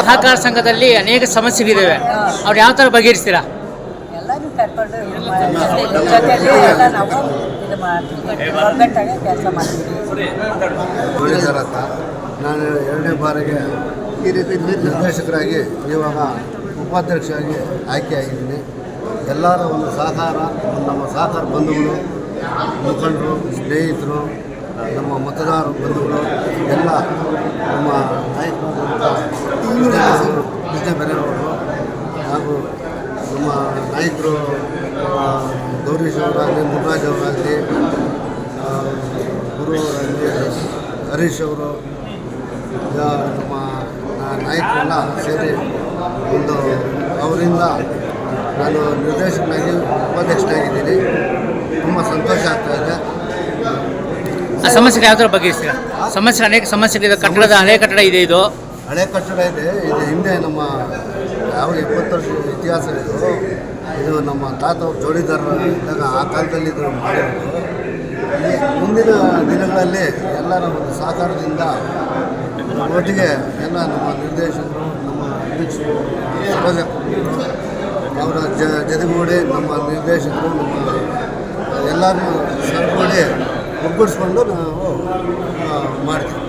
ಸಹಕಾರ ಸಂಘದಲ್ಲಿ ಅನೇಕ ಸಮಸ್ಯೆಗಳಿದ್ದಾವೆ ಅವ್ರು ಯಾವ ಥರ ಬಗೆಹರಿಸ್ತೀರಾ? ಎಲ್ಲರೂ ಕರ್ಕೊಂಡು ಇದು ಎಲ್ಲ ನಾವು ಇದು ಮಾಡ್ತೀವಿ. ಒಗ್ಗಟ್ಟಾಗೆ ಕೆಲಸ ಮಾಡ್ತೀವಿ. ಮುರಳೀಧರ್ ಅಂತ ನಾನು ಎರಡನೇ ಬಾರಿಗೆ ಈ ರೀತಿ ನಿರ್ದೇಶಕರಾಗಿ ಇವಾಗ ಉಪಾಧ್ಯಕ್ಷರಾಗಿ ಆಯ್ಕೆಯಾಗಿದ್ದೀನಿ. ಎಲ್ಲರ ಒಂದು ಸಹಕಾರ ನಮ್ಮ ಸಹಕಾರ ಬಂಧುಗಳು ಮುಖಂಡರು ಸ್ನೇಹಿತರು ನಮ್ಮ ಮತದಾರ ಬಂಧುಗಳು ಎಲ್ಲ ನಮ್ಮ ನಾಯಕರಾದಂಥ ಕೃಷ್ಣ ಅವರು. ಹಾಗೂ ನಮ್ಮ ನಾಯಕರು ಗೌರೀಶ್ ಅವರಾಗಲಿ ಮುನ್ರಾಜ್ ಅವರಾಗಲಿ ಗುರು ಹರೀಶ್ ಅವರು ನಮ್ಮ ನಾಯಕರೆಲ್ಲ ಸೇರಿ ಒಂದು ಅವರಿಂದ ನಾನು ನಿರ್ದೇಶಕನಾಗಿ ಉಪಾಧ್ಯಕ್ಷನಾಗಿದ್ದೀನಿ. ತುಂಬ ಸಂತೋಷ ಆಗ್ತಾ ಇದೆ. ಆ ಸಮಸ್ಯೆಗೆ ಯಾವ ಥರ ಬಗೆಹರಿಸ್ತೀರಾ ಸಮಸ್ಯೆ ಅನೇಕ ಸಮಸ್ಯೆಗಳಿದೆ. ಕಟ್ಟಡದ ಹಳೆ ಕಟ್ಟಡ ಇದೆ ಇದು. ಹಳೆ ಕಟ್ಟಡ ಇದೆ. ಇದು ಹಿಂದೆ ನಮ್ಮ ಯಾವ ಇಪ್ಪತ್ತು ವರ್ಷ ಇತಿಹಾಸ ಇದು ಇದು ನಮ್ಮ ತಾತ ಜೋಡಿದಾರರು ಇದ್ದಾಗ ಆ ಕಾಲದಲ್ಲಿ ಇದು ಮಾಡಿರೋದು. ಮುಂದಿನ ದಿನಗಳಲ್ಲಿ ಎಲ್ಲ ನಮ್ಮ ಸಹಕಾರದಿಂದ ಒಟ್ಟಿಗೆ ಎಲ್ಲ ನಮ್ಮ ನಿರ್ದೇಶಕರು, ನಮ್ಮ ಅಧ್ಯಕ್ಷರು ಅವರ ಜ ಜೊತೆಗೂಡಿ ನಮ್ಮ ನಿರ್ದೇಶಕರು, ನಮ್ಮ ಎಲ್ಲರನ್ನೂ ಸರ್ಕೊಂಡು ಒಗ್ಗೂಡಿಸ್ಕೊಂಡು ನಾವು ಮಾಡ್ತೀವಿ.